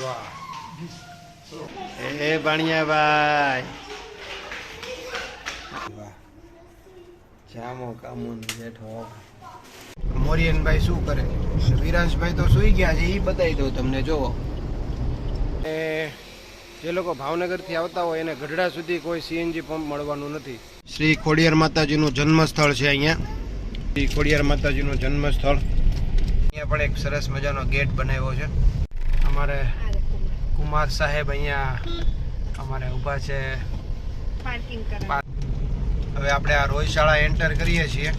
વાહ એ ભાણિયાભાઈ. વાહ જામો કામો જેઠો. મોરિયનભાઈ શું કરે? વિરાંશભાઈ તો સુઈ ગયા છે એ બતાવી દઉં તમને જોવો એ જે લોકો ભાવનગરથી આવતા હોય એને ગઢડા સુધી કોઈ સીએનજી પંપ મળવાનું નથી. શ્રી ખોડિયાર માતાજીનું જન્મસ્થળ છે અહીંયા. શ્રી ખોડિયાર માતાજીનું જન્મસ્થળ. અહીંયા પણ એક સરસ મજાનો ગેટ બનાવ્યો છે. અમારે કુમાર સાહેબ અહીંયા અમારે ઊભા છે. હવે આપણે આ રોહિશાળા એન્ટર કરીએ છીએ.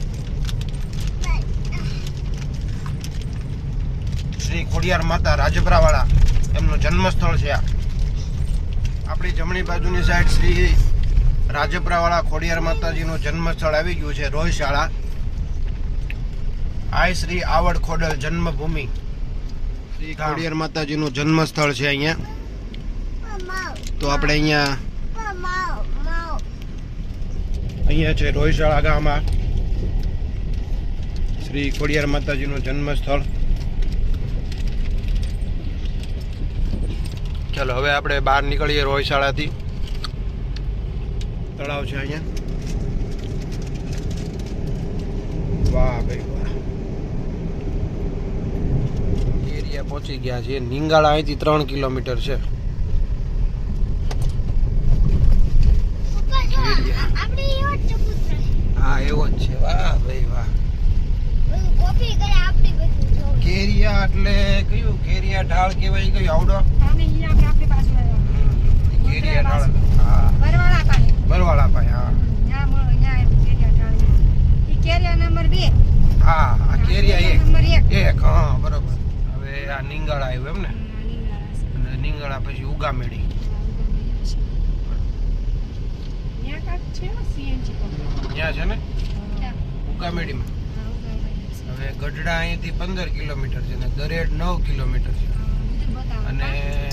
શ્રી ખોડિયાર માતા રાજપરાવાળા. એમનું જન્મસ્થળ છે આ. આપણી જમણી બાજુની સાઈડ શ્રી રાજપરાવાળા ખોડિયાર માતાજીનું જન્મસ્થળ આવી ગયું છે રોહિશાળા આય શ્રી આવડ ખોડલ જન્મભૂમિ. શ્રી ખોડિયાર માતાજીનું જન્મસ્થળ છે અહીંયા. તો આપણે અહીંયા અહીંયા છે રોહિશાળા ગામમાં. શ્રી ખોડિયાર માતાજીનું જન્મસ્થળ. ચાલો, હવે આપણે બહાર નીકળીએ રોહિશાળાથી તળાવ છે અહીંયા. વાહ ભાઈ પહોંચી ગયા છે નિંગાળા અહીંથી ત્રણ કિલોમીટર છે. હા એવો જ છે. વાહ ભાઈ વાહ. કેરિયા એટલે કયું? કેરિયા ઢાળ કેવાય કયું? આવડો? કેરિયા ઢાળ. હા. બરવાળા પાસે. હા. ત્યાં મળો, ત્યાં આવ્યું કેરિયા ઢાળી. ઈ કેરિયા નંબર બે. હા કેરિયા એક હા બરોબર. નિંગાળા આવ્યું એમ ને નિંગાળા પછી CNG પંપ. ત્યાં છે ને. ઉગામેડીમાં. હવે ગઢડા અહીંથી પંદર કિલોમીટર છે ને દરેડ નવ કિલોમીટર છે. અને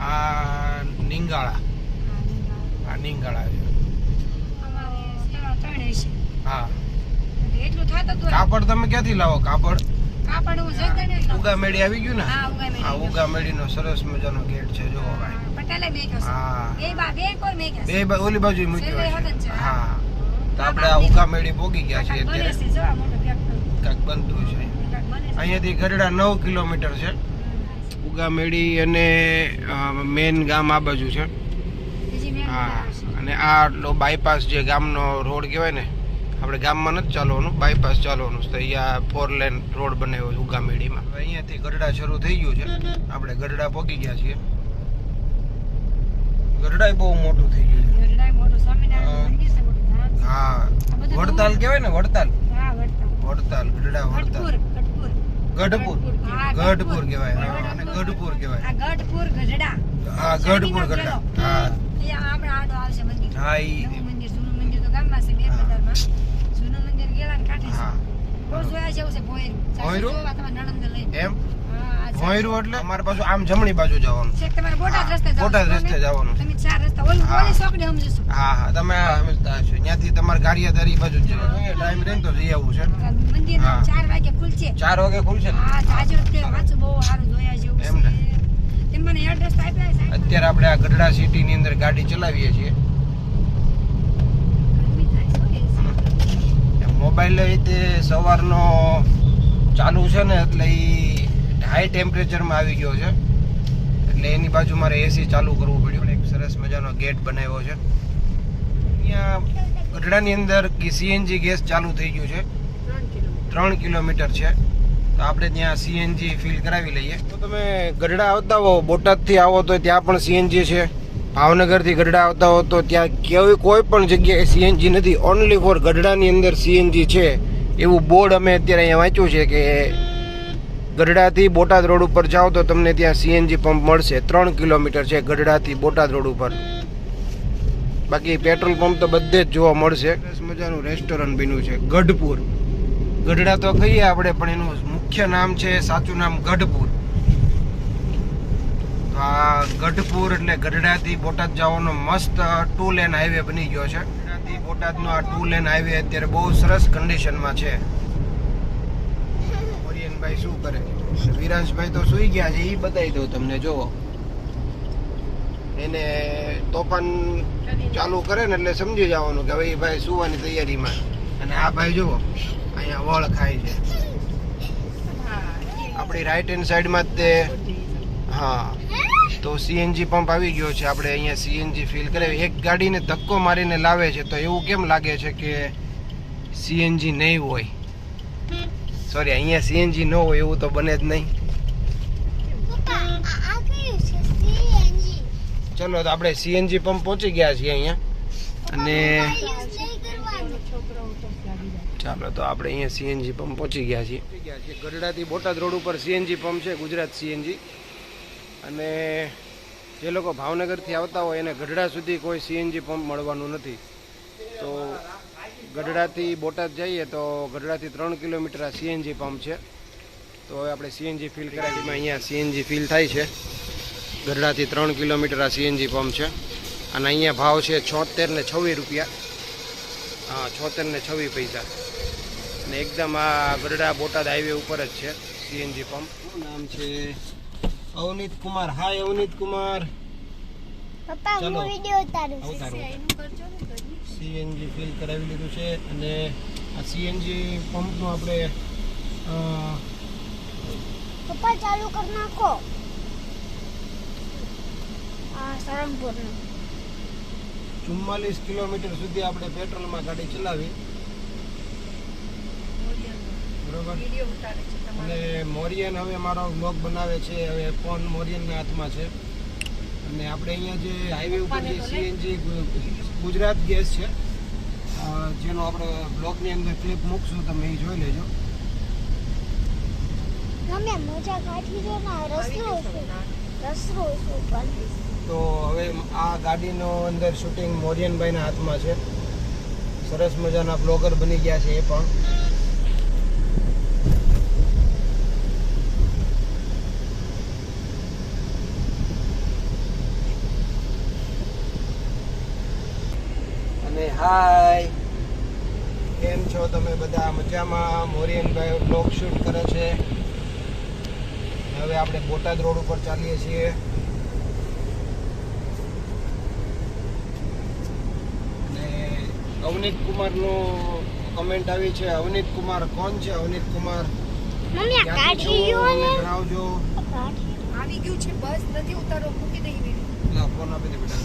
આ નિંગાળા આ નિંગાળા છે. હા. કાપડ તમે ક્યાંથી લાવો કાપડ લઉં. ઉગામેડી આવી ગયું ને? હા, ઉગામેડી. આ નો સરસ મજાનો ગેટ છે જો ભાઈ. હા, બે બા- ઓલી બાજુ મૂક્યો. હા. તો આપણે આ ઉગામેડી ભોગી ગયા છીએ અત્યારે. છે. tractor. કાંઈક બનતું છે. અહીંયાથી ગરડા નવ કિલોમીટર છે. ઉગામેડી અને મેન ગામ આ બાજુ છે. હા અને આ આટલો બાયપાસ જે ગામનો રોડ કહેવાય ને આપણે ગામમાં નથી ચાલવાનું બાયપાસ ચાલવાનું તો અહીંયા ફોર લેન રોડ બનાવ્યો છે ઉગામેડીમાં. હવે અહીંયાથી ગરડા શરૂ થઈ ગયું છે. આપણે ગઢડા પહોંચી ગયા છીએ. ગઢડા બહુ મોટું થઈ ગયું છે. હા. વડતાલ કહેવાય ને વડતાલ? વડતાલ. ગઢડા વડતાલ. ગઢપુર, ગઢપુર. કહેવાય. હા અને ગઢપુર કહેવાય. ગઢપુર, ગઢડા. હા ગઢપુર ગઢડા. હા. હા ઈ મંદિર, જૂનું મંદિર તો ગામમાં છે, બે હા. છે. બહુ જોયા જેવું છે, ભોંયરું. જોવા તમારા. એમ. ભોંયરું એટલે? અમારે પાછું આમ જમણી બાજુ જવાનું. છેક તમારે બોટાદ હા, રસ્તે જવાનું. બોટાદ રસ્તે જવાનું. તમે ચાર રસ્તા ઓલી હા. ઓલી ચોકડી સમજીશું હા હા તમે સમજતા હશો ત્યાંથી તમારે ગારિયાધારી બાજુ જ જવાનું. ટાઈમ રહે તો જઈ આવવું છે. મંદિર વાગે ખુલશે. ચાર વાગે ખુલશે હા જાજો તે વાંચું બહુ સારું જોયા જેવું એમ ને? છે. તે મને એડ્રેસ આપ્યા છે. સાહેબ. અત્યારે આપણે આ ગઢડા સિટી ની અંદર ગાડી ચલાવીએ છીએ ગરમી થાય છે. મોબાઈલ તે સવારનો ચાલુ છે ને, એટલે એ હાઈ ટેમ્પરેચરમાં આવી ગયો છે. એટલે એની બાજુ મારે એસી ચાલુ કરવું પડ્યું. એક સરસ મજાનો ગેટ બનાવ્યો છે. અહીંયા ગઢડાની અંદર સીએનજી ગેસ ચાલુ થઈ ગયું છે. ત્રણ કિલોમીટર. છે. તો આપણે ત્યાં સીએનજી ફિલ કરાવી લઈએ. તો તમે ગઢડા આવતા હો, બોટાદથી આવો તો ત્યાં પણ સીએનજી છે. ભાવનગરથી ગઢડા આવતા હો તો ત્યાં કેવી કોઈ પણ જગ્યાએ સીએનજી નથી. ઓનલી ફોર ગઢડાની અંદર સીએનજી છે. એવું બોર્ડ અમે અત્યારે અહીંયા વાંચ્યું છે કે ગઢડાથી બોટાદ રોડ ઉપર જાઓ તો તમને ત્યાં સીએનજી પંપ મળશે. ત્રણ કિલોમીટર છે ગઢડાથી બોટાદ રોડ ઉપર. બાકી પેટ્રોલ પંપ તો બધે જ જોવા મળશે. મજાનું રેસ્ટોરન્ટ બન્યું છે. ગઢપુર. ગઢડા તો કહીએ આપણે, પણ એનું મુખ્ય નામ છે સાચું નામ ગઢપુર. તો આ ગઢપુર એટલે ગઢડાથી બોટાદ જવાનો મસ્ત ટુ લેન હાઈવે બની ગયો છે. ગઢડાથી બોટાદનો આ ટુ લેન હાઈવે અત્યારે બહુ સરસ કન્ડિશનમાં છે. ઓરિયનભાઈ શું કરે? વિરાંશભાઈ તો સુઈ ગયા છે એ બતાવી દઉં તમને જોવો. એને તોફાન ચાલુ કરે ને એટલે સમજી જવાનું કે હવે એ ભાઈ સુવાની તૈયારીમાં. અને આ ભાઈ જુઓ અહીંયા વળ ખાય છે. આપણી રાઈટ હેન્ડ સાઈડમાં જ તે હા. તો સીએનજી પંપ આવી ગયો છે. આપણે અહીંયા સીએનજી ફિલ કરાવી. એક ગાડીને ધક્કો મારીને લાવે છે. તો એવું કેમ લાગે છે કે સીએનજી નહીં હોય? સોરી અહીંયા સીએનજી ન હોય એવું તો બને જ નહીં. ચલો તો આપણે સીએનજી પંપ પહોંચી ગયા છીએ અહીંયા. અને ચાલો તો આપણે અહીંયા સીએનજી પંપ પહોંચી ગયા છીએ. ગઢડાથી બોટાદ રોડ ઉપર સીએનજી પંપ છે. ગુજરાત સીએનજી અને જે લોકો ભાવનગરથી આવતા હોય, એને ગઢડા સુધી કોઈ સીએનજી પંપ મળવાનું નથી. તો ગઢડાથી બોટાદ જઈએ તો ગઢડાથી ત્રણ કિલોમીટર આ સીએનજી પંપ છે. તો હવે આપણે સીએનજી ફિલ કરાવીમાં અહીંયા સીએનજી ફિલ થાય છે. ગઢડાથી ત્રણ કિલોમીટર આ સીએનજી પંપ છે. અને અહીંયા ભાવ છે છોતેર ને છવ્વીસ રૂપિયા. હા, છોતેર ને છવ્વીસ પૈસા. અને એકદમ આ ગઢડા બોટાદ હાઈવે ઉપર જ છે સીએનજી પંપ. નામ છે? અવનીત કુમાર. હાય અવનીત કુમાર. પપ્પા હું વિડિયો ઉતારું છું. સીએનજી ફિલ કરાવી લીધું છે અને આ સીએનજી પંપનું આપણે પપ્પા ચાલુ કરી નાખો. આ સરમપુર ચુમ્માલીસ કિલોમીટર સુધી આપણે પેટ્રોલમાં ગાડી ચલાવી. બરોબર? અને મોરિયન હવે મારો બ્લોગ બનાવે છે હવે ફોન મોરિયનના હાથમાં છે. અને આપણે અહીંયા જે હાઈવે ઉપર જે સીએનજી ગુજરાત ગેસ છે જેનો આપણે બ્લોગની અંદર ક્લિપ મૂકશું તમે એ જોઈ લેજો. તમે મોજા કાઢી દો ને રસરો છે ઉપર. તો હવે આ ગાડીનો અંદર શૂટિંગ મોરિયનભાઈના હાથમાં છે. સરસ મજાના બ્લોગર બની ગયા છે એ પણ. અને હાય. કેમ છો તમે બધા? મજામાં? મોરિયનભાઈ બ્લોગ શૂટ કરે છે. હવે આપણે બોટાદ રોડ ઉપર ચાલીએ છીએ. અને અવનીત કુમારનો કમેન્ટ આવી છે. અવનીત કુમાર કોણ છે? અવનીત કુમાર આવી ગયું છે. બસ નથી ઉતારો મૂકી દઈ ફોન આપી દે બેટા.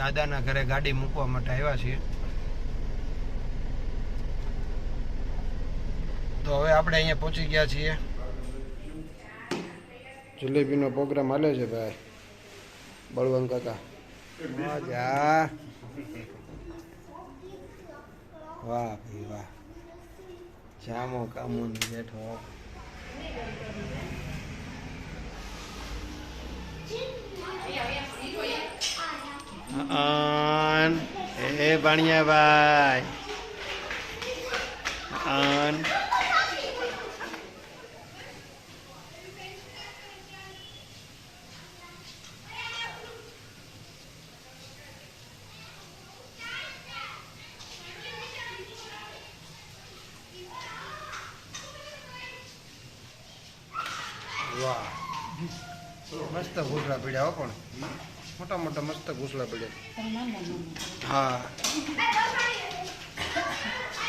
દાદાના ઘરે ગાડી મૂકવા માટે આવ્યા છીએ. તો હવે આપણે અહીંયા પહોંચી ગયા છીએ. જલેબીનો પ્રોગ્રામ હાલે છે ભાઈ. બળવંત કાકા. મજા. વાહ ભાઈ વાહ. જામો કામુન બેઠો. એ ભાણિયાભાઈ. અન. વાહ. મસ્ત ઘૂસડા પીડ્યા પણ. મોટા મોટા મસ્ત ઘૂસડા પડ્યા. હા.